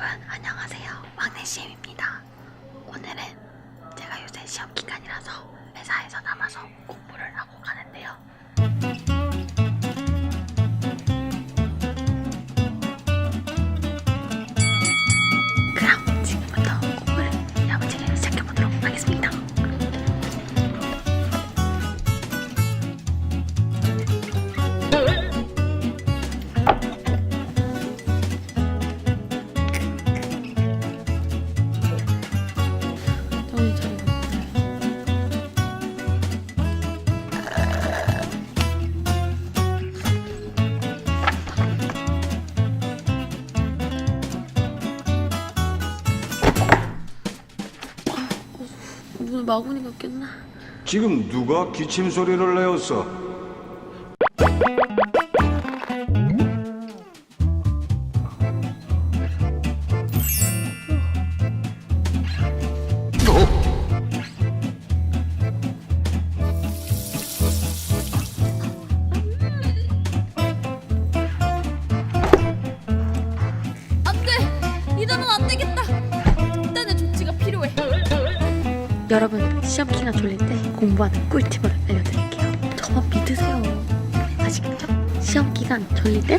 여러분 안녕하세요. 왕래시엠입니다. 오늘은 제가 요새 시험 기간이라서 회사에서 남아서 공부를 하고 가는데요 문을 마구니가 깼나? 지금 누가 기침 소리를 내었어? 안돼! 이대로는 안 되겠다! 여러분 시험 기간 졸릴 때 공부하는 꿀팁을 알려드릴게요. 저만 믿으세요. 아시겠죠? 시험 기간 졸릴 땐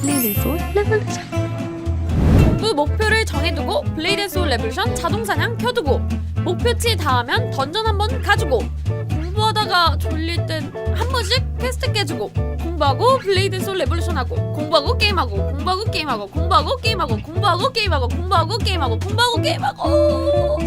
플레이에서 레볼루션. 공부 목표를 정해두고 블레이드 소울 레볼루션 자동사냥 켜두고 목표치 닿으면 던전 한번 가주고 공부하다가 졸릴 땐 한 번씩 퀘스트 깨주고 공부하고 블레이드 소울 레볼루션 하고 공부하고 게임하고 공부하고 게임하고 공부하고 게임하고 공부하고 게임하고 공부하고 게임하고 공부하고 게임하고